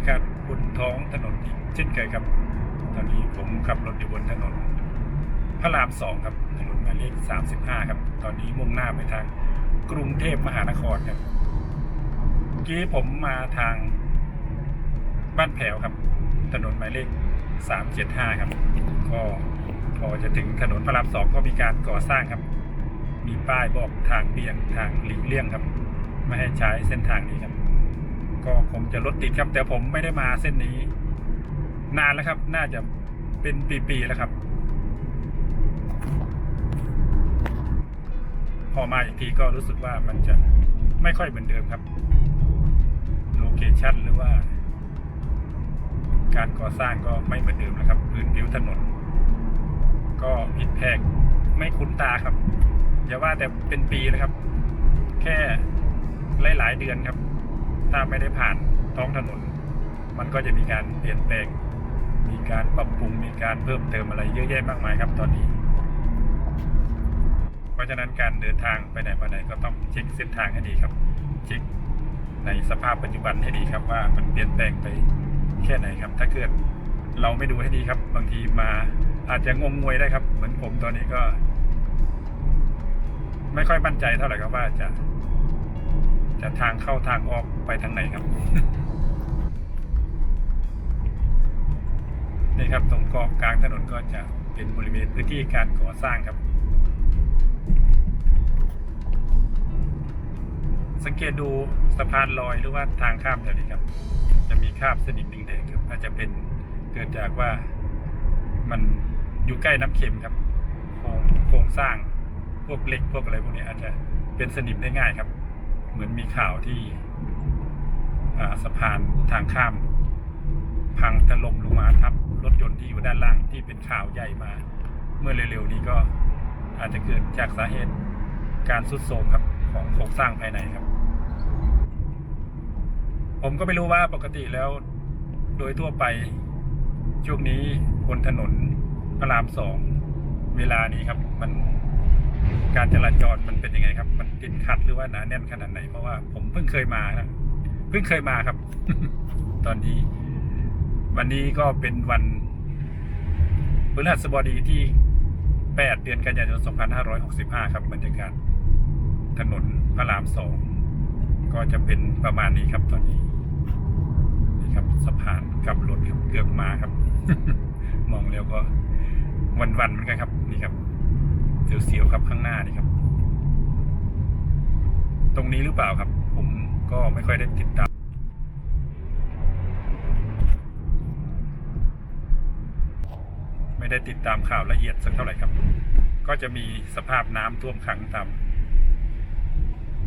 นกับบรรยากาศบนท้องถนนอีกเช่นเคยครับ ตอนนี้ผมขับรถอยู่บนถนน พระรามสองครับถนนหมายเลขสามสิบห้าครับ ตอนนี้มุ่งหน้าไปทางกรุงเทพมหานครครับเมื่อกี้ผมมาทางบ้านแผวครับ ถนนหมายเลขสามเจ็ดห้าครับ ก็พอจะถึงถนนพระรามสองก็มีการก่อสร้างครับ มีป้ายบอกทางเบี่ยงทางหลีกเลี่ยงครับ ไม่ให้ใช้เส้นทางนี้ครับ ก็คงจะรถติดครับ แต่ผมไม่ได้มาเส้นนี้ นานแล้วครับ น่าจะเป็นปีๆแล้วครับ พอมาอีกทีก็รู้สึกว่ามันจะไม่ค่อยเหมือนเดิมครับ โลเคชั่นหรือว่า การก่อสร้างก็ไม่เหมือนเดิมนะครับพื้นผิวถนน ก็ผิดแพกไม่คุ้นตาครับอย่าว่าแต่เป็นปีเลยครับ แค่หลายๆเดือนครับ ถ้าไม่ได้ผ่านท้องถนน มันก็จะมีการเปลี่ยนแปลง มีการปรับปรุง มีการเพิ่มเติมอะไรเยอะแยะมากมายครับตอนนี้ เพราะฉะนั้นการเดินทางไปไหนมาไหนก็ต้องเช็คเส้นทางให้ดีครับ เช็คในสภาพปัจจุบันให้ดีครับว่ามันเปลี่ยนแปลงไปแค่ไหนครับ ถ้าเกิดเราไม่ดูให้ดีครับ บางทีมาอาจจะงงงวยได้ครับ เหมือนผมตอนนี้ก็ ไม่ค่อยมั่นใจเท่าไหร่ครับว่าจะ จะทางเข้าทางออกไปทางไหนครับ นี่ครับตรงเกาะกลางถนนก็จะเป็นบริเวณพื้นที่การก่อสร้างครับ สังเกตดูสะพานลอยหรือว่าทางข้ามแถวนี้ครับ จะมีคราบสนิมแดงๆครับอาจจะเป็นเกิดจากว่ามันอยู่ใกล้น้ำเค็มครับโครงโครงสร้างพวกเหล็กพวกอะไรพวกนี้อาจจะเป็นสนิมได้ง่ายครับ เหมือนมีข่าวที่สะพานทางข้าม พังถล่มลงมาทับรถยนต์ที่อยู่ด้านล่างที่เป็นข่าวใหญ่มา เมื่อเร็วๆนี้ก็อาจจะเกิดจากสาเหตุการสุดโทรมครับของโครงสร้างภายในครับ ผมก็ไม่รู้ว่าปกติแล้วโดยทั่วไปช่วงนี้บนถนนพระรามสองเวลานี้ครับมัน การจราจรมันเป็นยังไงครับ มันติดขัดหรือว่าหนาแน่นขนาดไหน เพราะว่าผมเพิ่งเคยมานะเพิ่งเคยมาครับ ตอนนี้ วันนี้ก็เป็นวันพฤหัสบดีที่ 8 เดือนกันยายน 2565 ครับบรรยากาศถนนพระรามสองก็จะเป็นประมาณนี้ครับตอนนี้นี่ครับสะพานกับรถครับเกือบมาครับ มองแล้วก็วันๆเหมือนกันครับ นี่ครับ เสียวๆครับข้างหน้านี่ครับ ตรงนี้หรือเปล่าครับ ผมก็ไม่ค่อยได้ติดตาม ไม่ได้ติดตามข่าวละเอียดสักเท่าไหร่ครับ ก็จะมีสภาพน้ำท่วมขังตาม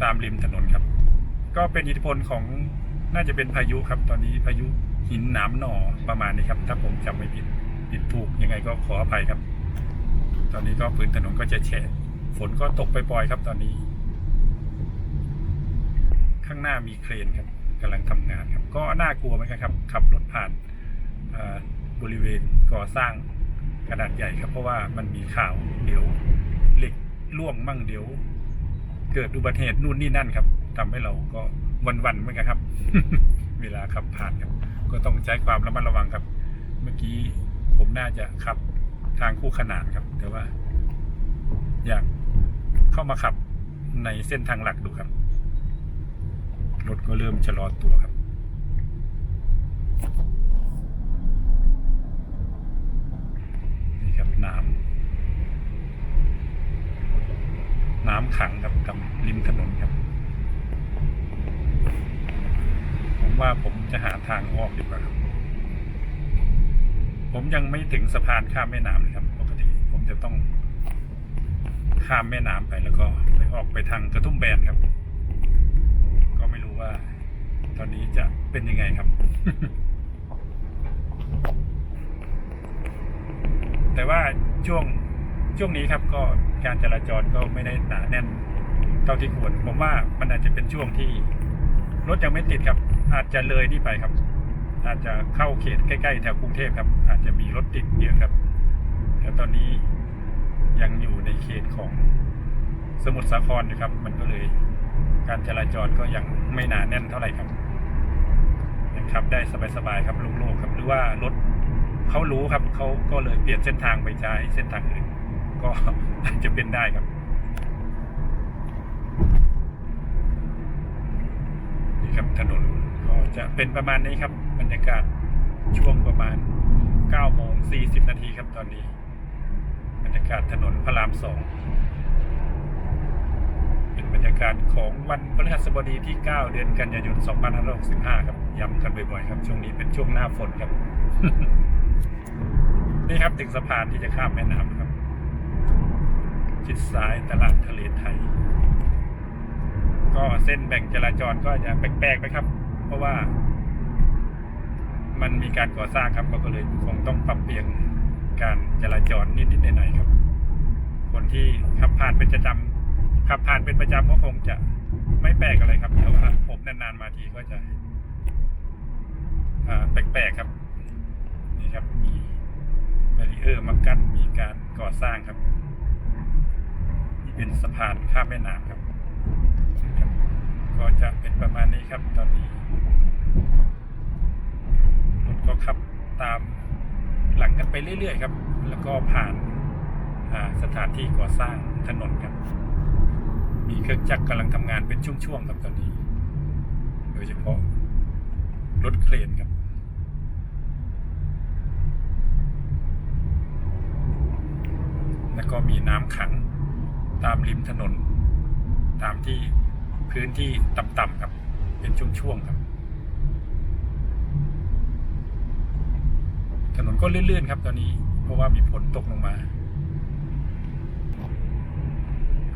ตามริมถนนครับ ก็เป็นอิทธิพลของน่าจะเป็นพายุครับ ตอนนี้พายุหินหนามหน่อประมาณนี้ครับ ถ้าผมจำไม่ผิดผิดถูกยังไงก็ขออภัยครับ ตอนนี้ก็พื้นถนนก็จะแฉะฝนก็ตกไปปล่อยๆครับตอนนี้ ข้างหน้ามีเครนครับกำลังทำงานครับ ก็น่ากลัวเหมือนกันครับขับรถผ่านบริเวณก่อสร้างขนาดใหญ่ครับ เพราะว่ามันมีข่าวเดี๋ยวเหล็กล่วงมั่งเดี๋ยว เกิดอุบัติเหตุนู่นนี่นั่นครับทำให้เราก็วันๆเหมือนกันครับ เวลาขับผ่านครับ ก็ต้องใช้ความระมัดระวังครับ เมื่อกี้ผมน่าจะขับ ทางคู่ขนานครับแต่ว่า อยากเข้ามาขับในเส้นทางหลักดูครับ รถก็เริ่มชะลอตัวครับนี่ครับน้ำน้ำขังครับกับริมถนนครับ ผมว่าผมจะหาทางออกดีกว่าครับ ผมยังไม่ถึงสะพานข้ามแม่น้ำเลยครับ ปกติ ผมจะต้องข้ามแม่น้ำไปแล้วก็ไปออกไปทางกระทุ่มแบนครับ ก็ไม่รู้ว่า ตอนนี้จะเป็นยังไงครับ แต่ว่าช่วงช่วงนี้ครับก็การจราจรก็ไม่ได้หนาแน่นเท่าที่ควรผมว่ามันอาจจะเป็นช่วงที่รถยังไม่ติดครับ อาจจะเลยนี่ไปครับ อาจจะเข้าเขตใกล้ๆแถวกรุงเทพครับ อาจจะมีรถติดเยอะครับแต่ตอนนี้ยังอยู่ในเขตของสมุทรสาครอยู่ครับ มันก็เลยการจราจรก็ยังไม่หนาแน่นเท่าไหร่ครับยังขับได้สบายๆครับโล่งๆครับ หรือว่ารถเขารู้ครับเขาก็เลยเปลี่ยนเส้นทางไปใช้เส้นทางอื่นก็อาจจะเป็นได้ครับ นี่ ครับถนนก็จะเป็นประมาณนี้ครับบรรยากาศช่วงประมาณ9โมง40 นาทีครับตอนนี้ บรรยากาศถนนพระรามสองเป็นบรรยากาศของวันพฤหัสบดีที่ 9 เดือนกันยายน 2565 ครับย้ำกันบ่อยๆครับ ช่วงนี้เป็นช่วงหน้าฝนครับ นี่ครับถึงสะพานที่จะข้ามแม่น้ำครับชิดซ้ายตลาดทะเลไทย ก็เส้นแบ่งจราจรก็จะแปลกๆนะครับ เพราะว่า มันมีการก่อสร้างครับก็เลยคงต้องปรับเปลี่ยนการจราจรนิดๆหน่อยๆครับ คนที่ขับผ่านเป็นประจำขับผ่านเป็นประจำก็คงจะไม่แปลกอะไรครับแต่ว่าผมนานๆมาทีก็จะแปลกๆครับนี่ครับมีบรีเออร์มากั้นมีการก่อสร้างครับ นี่เป็นสะพานข้ามแม่น้ำครับ ก็จะเป็นประมาณนี้ครับตอนนี้รถก็ขับตามหลังกันไปเรื่อยๆครับ แล้วก็ผ่านาสถานที่ก่อสร้างถนนครับ มีเครื่องจักรกำลังทำงานเป็นช่วงๆครับตอนนี้ โดยเฉพาะรถเครนครับแล้วก็มีน้ำขังตามริมถนน ตามที่ พื้นที่ต่ำๆครับ เป็นช่วงๆครับ ถนนก็ลื่นๆครับตอนนี้ เพราะว่ามีฝนตกลงมา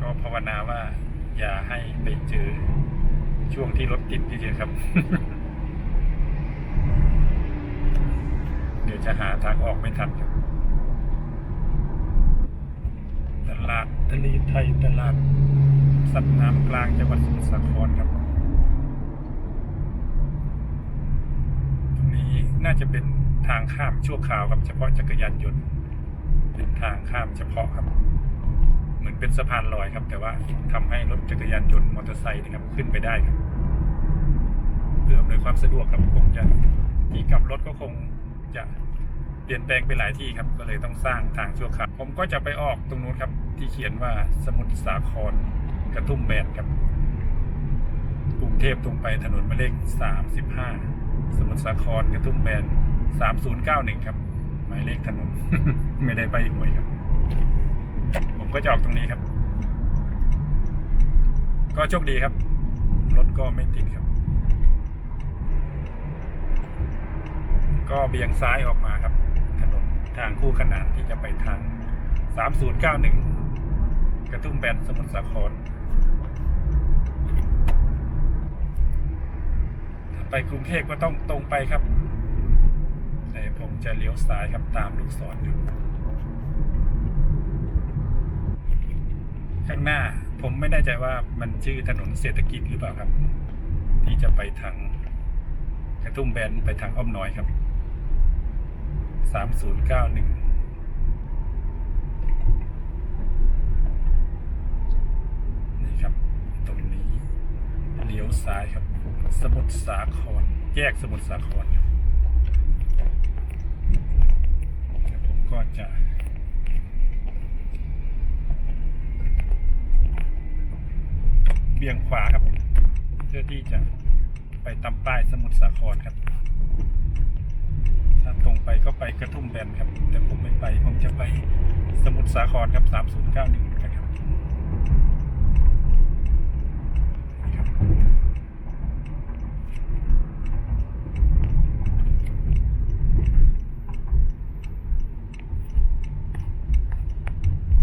ก็ภาวนาว่าอย่าให้ไปเจอช่วงที่รถติดนี่เดียวครับ เดี๋ยวจะหาทางออกไม่ทันครับตลาดทะเลไทยตลาด สัตว์น้ำกลางจังหวัดสมุทรสาครครับตรงนี้น่าจะเป็นทางข้ามชั่วคราวครับ เฉพาะจักรยานยนต์เป็นทางข้ามเฉพาะครับ เหมือนเป็นสะพานลอยครับ แต่ว่าทำให้รถจักรยานยนต์มอเตอร์ไซค์นะครับขึ้นไปได้ครับเพื่ออำนวยความสะดวกครับคงจะที่กลับรถก็คงจะเปลี่ยนแปลงไปหลายที่ครับ ก็เลยต้องสร้างทางชั่วคราวผมก็จะไปออกตรงนู้นครับที่เขียนว่าสมุทรสาคร ระทุ่มแบนครับกรุงเทพตรงไปถนนหมายเลขสามสิบห้าสมุทรสาครกระทุ่มแบนสามศูนย์เก้าหนึ่งครับ หมายเลขถนน ไม่ได้ไปหวยครับ ผมก็จะออกตรงนี้ครับ ก็โชคดีครับ รถก็ไม่ติดครับ ก็เบี่ยงซ้ายออกมาครับ ถนนทางคู่ขนานที่จะไปทางสามศูนย์เก้าหนึ่งกระทุ่มแบนสมุทรสาคร ไปกรุงเทพก็ต้องตรงไปครับ แต่ผมจะเลี้ยวซ้ายครับตามลูกศรอยู่ข้างหน้าผมไม่แน่ใจว่ามันชื่อถนนเศรษฐกิจหรือเปล่าครับ ที่จะไปทางกระทุ่มแบนไปทางอ้อมน้อยครับสามศูนย์เก้าหนึ่งนี่ครับ ตรงนี้เลี้ยวซ้ายครับ สมุทรสาคร แยกสมุทรสาครผมก็จะเบี่ยงขวาครับ เพื่อที่จะไปตามป้ายสมุทรสาครครับ ถ้าตรงไปก็ไปกระทุ่มแบนครับ แต่ผมไม่ไป ผมจะไปสมุทรสาครครับ 3091เหมือนกันครับนี่ครับ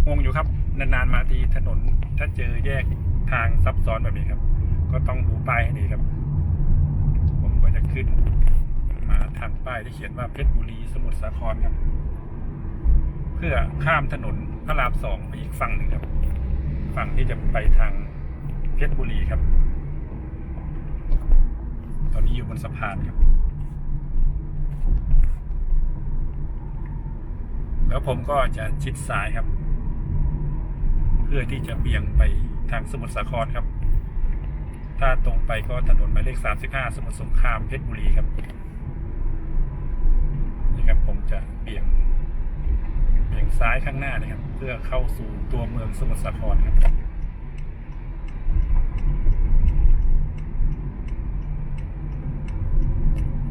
งงอยู่ครับ นานๆมาทีถนน ถ้าเจอแยกทางซับซ้อนแบบนี้ครับ ก็ต้องดูป้ายให้ดีครับ ผมก็จะขึ้น มา ทันป้ายที่เขียนว่าเพชรบุรีสมุทรสาครครับ เพื่อข้ามถนนพระรามสองไปอีกฝั่งหนึ่งครับ ฝั่งที่จะไปทางเพชรบุรีครับ ตอนนี้อยู่บนสะพานครับ แล้วผมก็จะชิดซ้ายครับ เพื่อที่จะเบี่ยงไปทางสมุทรสาครครับ ถ้าตรงไปก็ถนนหมายเลข 35 สมุทรสงครามเพชรบุรีครับ ครับผมจะเบี่ยงเบี่ยงซ้ายข้างหน้านะครับ เพื่อเข้าสู่ตัวเมืองสมุทรสาครครับ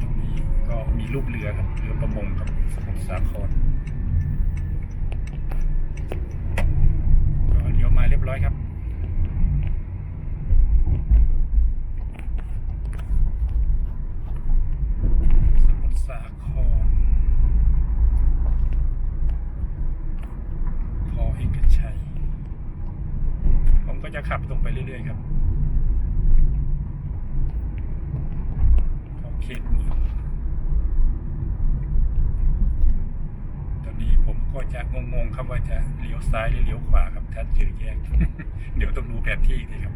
ตรงนี้ก็มีรูปเรือครับเรือประมงครับสมุทรสาคร ก็เลี้ยวมาเรียบร้อยครับ สมุทรสาครพอเอกชัย ผมก็จะขับตรงไปเรื่อยๆครับเข้าเขตเมืองตอนนี้ผมก็จะงงๆครับว่าจะเลี้ยวซ้ายหรือเลี้ยวขวาครับถ้าเจอแยก เดี๋ยวต้องดูแผนที่อีกทีครับ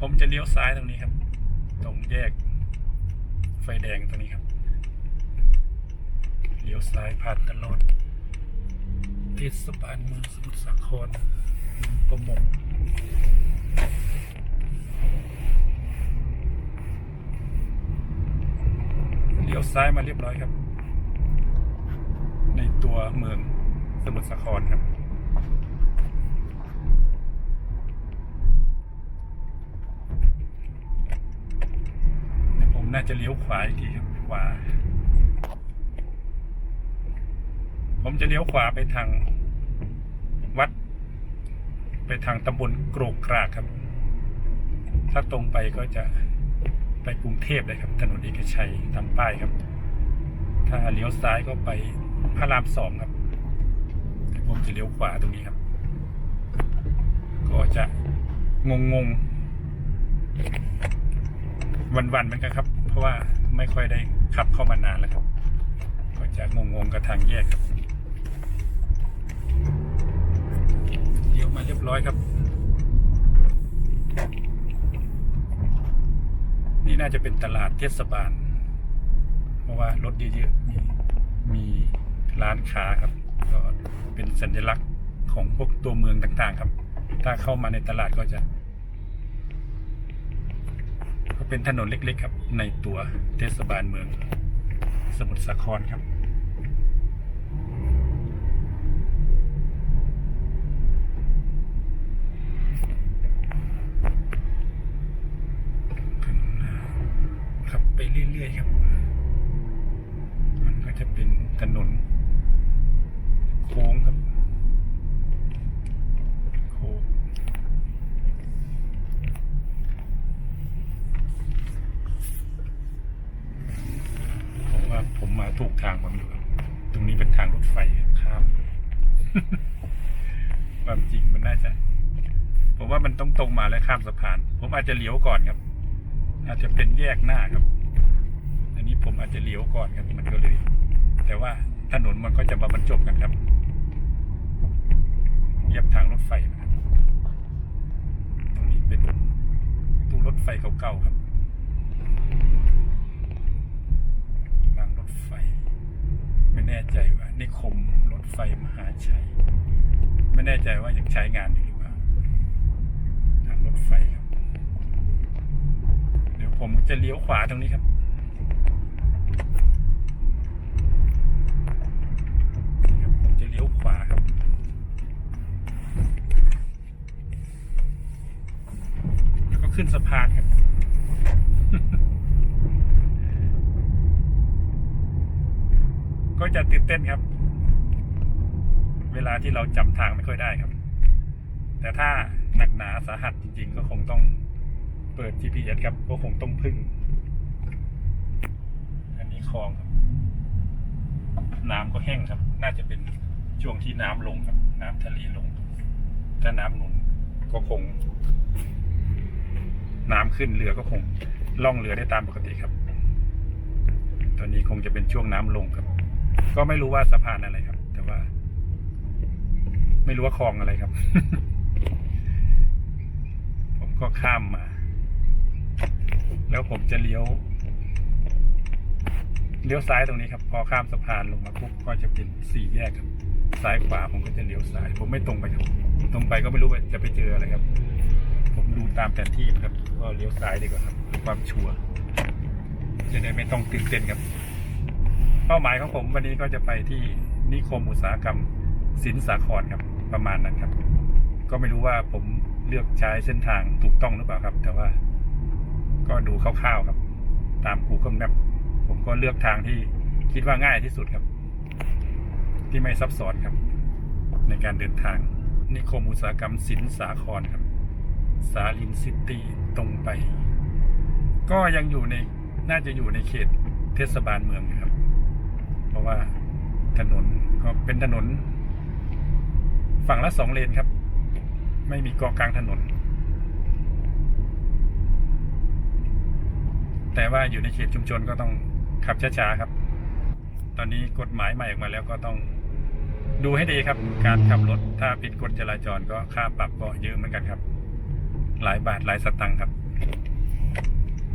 ผมจะเลี้ยวซ้ายตรงนี้ครับ ตรงแยก ไฟแดงตรงนี้ครับ เลี้ยวซ้ายผ่านตลอดเทศบาลเมืองสมุทรสาครประมงเลี้ยวซ้ายมาเรียบร้อยครับ ในตัวเมืองสมุทรสาครครับผมน่าจะเลี้ยวขวาอีกทีครับขวา ผมจะเลี้ยวขวาไปทางวัด ไปทางตำบลโกรกกรากครับ ถ้าตรงไปก็จะไปกรุงเทพเลยครับ ถนนเอกชัยตามป้ายครับ ถ้าเลี้ยวซ้ายก็ไปพระรามสองครับ ผมจะเลี้ยวขวาตรงนี้ครับ ก็จะงงงๆวันๆเหมือนกันครับ เพราะว่าไม่ค่อยได้ขับเข้ามานานแล้วครับ ก็จะงงๆกับทางแยกครับเลี้ยวมาเรียบร้อยครับ นี่น่าจะเป็นตลาดเทศบาล เพราะว่ารถเยอะๆมีมีร้านค้าครับ ก็เป็นสัญลักษณ์ของพวกตัวเมืองต่างๆครับ ถ้าเข้ามาในตลาดก็จะ ก็เป็นถนนเล็กๆครับ ในตัวเทศบาลเมือง สมุทรสาครครับไปเรื่อย ๆ ครับ มันก็จะเป็นถนน โค้งครับ โค้ง ผมว่าผมมาถูกทางผมอยู่ครับ ตรงนี้เป็นทางรถไฟข้าม ความจริงมันน่าจะ ผมว่ามันต้องตรงมาแล้ว ข้ามสะพาน ผมอาจจะเลี้ยวก่อนครับ อาจจะเป็นแยกหน้าครับ อันนี้ผมอาจจะเลี้ยวก่อนครับมันก็เลย แต่ว่าถนนมันก็จะมาบรรจบกันครับเยียบทางรถไฟนะครับตรงนี้เป็นตู้รถไฟเก่าๆครับรางรถไฟ ไม่แน่ใจว่านิคมรถไฟมหาชัย ไม่แน่ใจว่ายังใช้งานอยู่หรือเปล่าทางรถ ไฟครับ เดี๋ยวผมจะเลี้ยวขวาตรงนี้ครับ ผมจะเลี้ยวขวาครับ แล้วก็ขึ้นสะพานครับก็จะตื่นเต้นครับ เวลาที่เราจำทางไม่ค่อยได้ครับ แต่ถ้า หนักหนาสาหัสจริง ๆ ก็คงต้องเปิด GPS ครับ ก็คงต้องพึ่ง อันนี้คลองครับ น้ำก็แห้งครับ น่าจะเป็นช่วงที่น้ำลงครับ น้ำทะเลลง ถ้าน้ำหนุนก็คง น้ำขึ้นเรือก็คงล่องเรือได้ตามปกติครับ ตอนนี้คงจะเป็นช่วงน้ำลงครับ ก็ไม่รู้ว่าสะพานอะไรครับ แต่ว่า ไม่รู้ว่าคลองอะไรครับ ก็ข้ามมา แล้วผมจะเลี้ยว เลี้ยวซ้ายตรงนี้ครับ พอข้ามสะพานลงมาปุ๊บก็จะเป็นสี่แยกครับ ซ้ายขวาผมก็จะเลี้ยวซ้าย ผมไม่ตรงไปครับ ตรงไปก็ไม่รู้ว่าจะไปเจออะไรครับ ผมดูตามแผนที่นะครับ ก็เลี้ยวซ้ายดีกว่าครับความชัวร์จะได้ไม่ต้องตื่นเต้นครับ เป้าหมายของผมวันนี้ก็จะไปที่นิคมอุตสาหกรรมสินสาครครับ ประมาณนั้นครับ ก็ไม่รู้ว่าผม เลือกใช้เส้นทางถูกต้องหรือเปล่าครับ แต่ว่าก็ดูคร่าวๆครับ ตาม Google Map ผมก็เลือกทางที่คิดว่าง่ายที่สุดครับ ที่ไม่ซับซ้อนครับ ในการเดินทาง นิคมอุตสาหกรรมสินสาครครับ สาลินซิตี้ตรงไป ก็ยังอยู่ในน่าจะอยู่ในเขตเทศบาลเมืองครับ เพราะว่าถนนก็เป็นถนน ฝั่งละสองเลนครับ ไม่มีเกาะกลางถนน แต่ว่าอยู่ในเขตชุมชนก็ต้องขับช้าๆครับ ตอนนี้กฎหมายใหม่ออกมาแล้วก็ต้องดูให้ดีครับ การขับรถถ้าผิดกฎจราจรก็ค่าปรับก็เยอะเหมือนกันครับ หลายบาทหลายสตังค์ครับ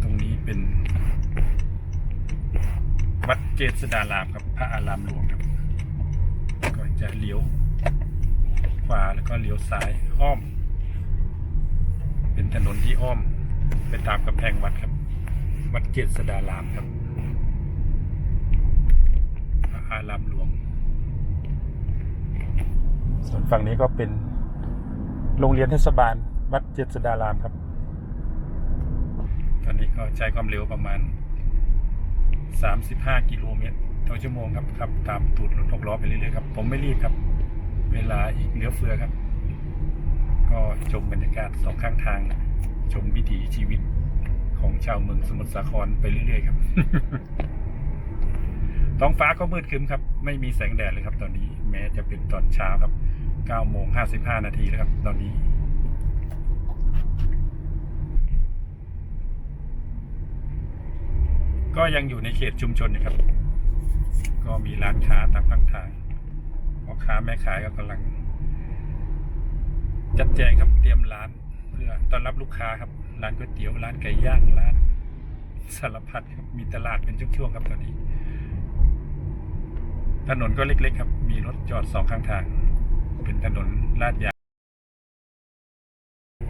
ตรงนี้เป็น วัดเจษฎารามครับ พระอารามหลวงครับ ก็จะเลี้ยว ขวาแล้วก็เลี้ยวซ้ายอ้อม เป็นถนนที่อ้อม ไปตามกำแพงวัดครับ วัดเจษฎารามครับพระอารามหลวง ส่วนฝั่งนี้ก็เป็นโรงเรียนเทศบาล วัดเจษฎารามครับ ตอนนี้ก็ใช้ความเร็วประมาณ 35 กิโลเมตรต่อชั่วโมงครับขับตามตูดรถหกล้อไปเรื่อยๆครับ ผมไม่รีบครับ เวลาอีกเหลือเฟือครับ ก็ชมบรรยากาศสองข้างทาง ชมวิถีชีวิตของชาวเมืองสมุทรสาครไปเรื่อยๆครับ ท้องฟ้าก็มืดครึ้มครับ ไม่มีแสงแดดเลยครับ ตอนนี้ แม้จะเป็นตอนเช้าครับ9โมง55 นาทีแล้วครับ ตอนนี้ ก็ยังอยู่ในเขตชุมชนนะครับ ก็มีร้านค้าตามข้างทาง พ่อค้าแม่ขายก็กำลัง จัดแจงครับเตรียมร้าน เพื่อต้อนรับลูกค้าครับร้านก๋วยเตี๋ยวร้านไก่ย่างร้านสารพัดครับมีตลาดเป็นช่วงๆครับตอนนี้ ถนนก็เล็กๆครับ มีรถจอดสองข้างทาง เป็นถนนลาดยาง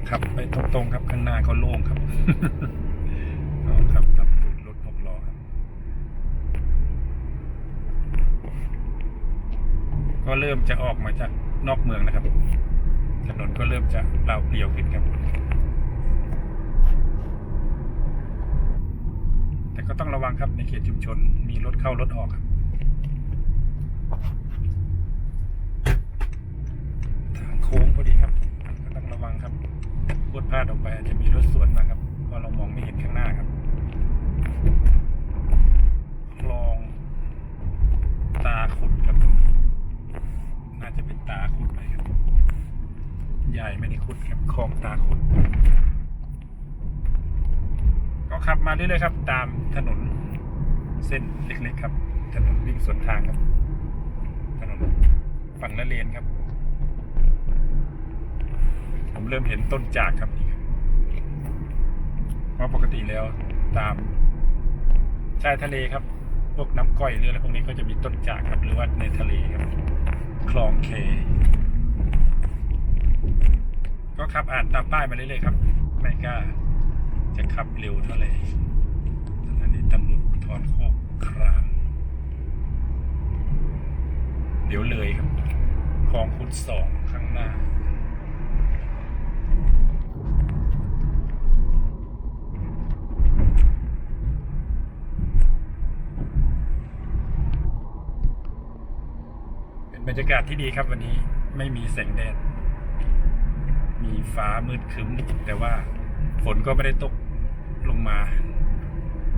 ขับไปตรงๆครับข้างหน้าก็โล่งครับก็ขับ ก็เริ่มจะออกมาจากนอกเมืองนะครับ ถนนก็เริ่มจะเปล่าเปลี่ยวขึ้นครับ แต่ก็ต้องระวังครับในเขตชุมชนมีรถเข้ารถออกครับทางโค้งพอดีครับ ก็ต้องระวังครับพูดพลาดออกไปอาจจะมีรถสวนมาครับเพราะเรามองไม่เห็นข้างหน้าครับคลอง ตาขุดครับตรงนี้ น่าจะเป็นตาขุดไปครับใหญ่ไม่ได้ขุดครับคลองตาขุด ก็ขับมาเรื่อยๆครับ ตามถนนเส้นเล็กๆครับ ถนนวิ่งสวนทางครับ ถนนฝั่งละเลนครับ ผมเริ่มเห็นต้นจากครับนี่ครับเพราะปกติแล้วตามชายทะเลครับ พวกน้ำก้อยหรืออะไรพวกนี้ก็จะมีต้นจากครับหรือว่าในทะเลครับ คลองเค ก็ขับอ่านตามป้ายมาเรื่อยๆครับ ไม่กล้า จะขับเร็วเท่าไหร่สถานีตำรวจทอนโคกคราม เดี๋ยวเลยครับคลองคุดสองข้างหน้า บรรยากาศที่ดีครับวันนี้ไม่มีแสงแดด มีฟ้ามืดครึ้ม แต่ว่าฝนก็ไม่ได้ตกลงมา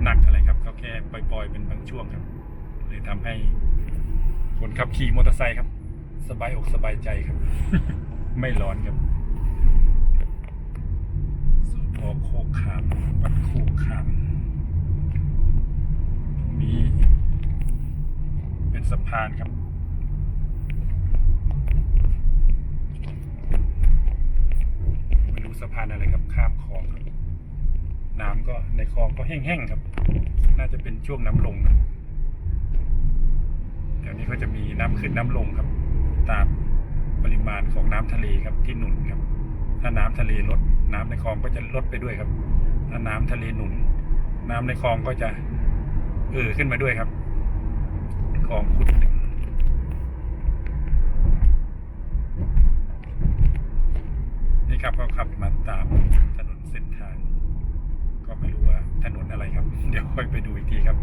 หนักอะไรครับ ก็แค่ปล่อยๆเป็นบางช่วงครับเลยทำให้คนขับขี่มอเตอร์ไซค์ครับ สบายอกสบายใจครับ ไม่ร้อนครับสพโคกขามวัดโคกขามตรงนี้เป็นสะพานครับานอะไรครับ ข้ามคลองครับ น้ำก็ในคลองก็แห้งๆครับ น่าจะเป็นช่วงน้ำลงนะอนนี้ก็จะมีน้ำขึ้นน้ำลงครับ ตามปริมาณของน้ำทะเลครับที่หนุนครับ ถ้าน้ำทะเลลดน้ำในคลองก็จะลดไปด้วยครับ ถ้าน้ำทะเลหนุน น้ำในคลองก็จะเอ่อขึ้นมาด้วยครับคลองขุดับก็ขับมาตามถนนเส้นทาง ก็ไม่รู้ว่าถนนอะไรครับ เดี๋ยวค่อยไปดูอีกทีครับ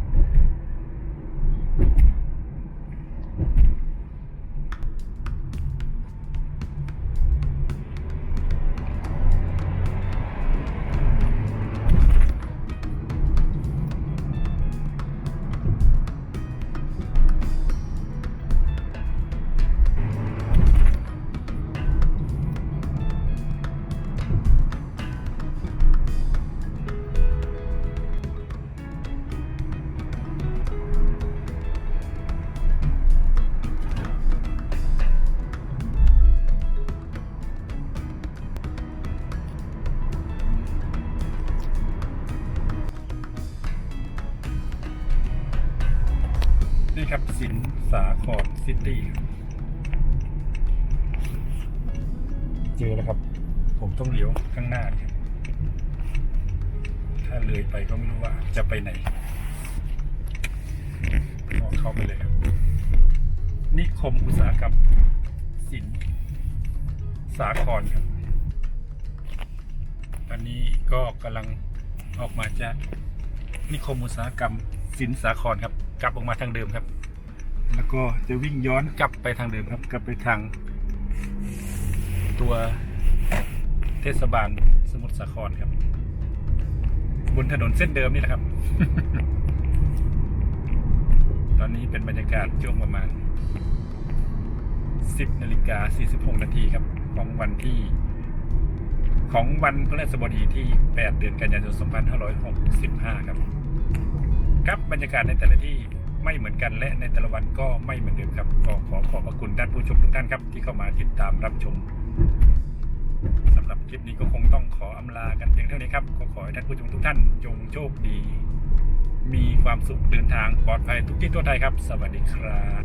ผมต้องเลี้ยวข้างหน้านี่ครับถ้าเลยไปก็ไม่รู้ว่าจะไปไหนก็เข้าไปเลยครับนิคมอุตสาหกรรมสินสาครครับ ตอนนี้ก็กำลังออกมาจากนิคมอุตสาหกรรมสินสาครครับ กลับออกมาทางเดิมครับ แล้วก็จะวิ่งย้อนกลับไปทางเดิมครับ กลับไปทาง ตัว เทศบาลสมุทรสาครครับ บนถนนเส้นเดิมนี่แหละครับ ตอนนี้เป็นบรรยากาศช่วงประมาณ 10นาฬิกา46นาทีครับ ของวันที่ ของวันพฤหัสบดีที่ 8 เดือนกันยายน2565 ครับ ครับบรรยากาศในแต่ละที่ไม่เหมือนกันและในแต่ละวันก็ไม่เหมือนเดิมครับ ก็ขอขอบพระคุณท่านผู้ชมทุกท่านครับ ที่เข้ามาติดตามรับชม หรับคลิปนี้ก็คงต้องขออำลากันเพียงเท่านี้ครับก็ขอให้ท่านผู้ชมทุกท่านจงโชคดี มีความสุขเดินทางปลอดภัยทุกที่ทั่วไทยครับ สวัสดีครับ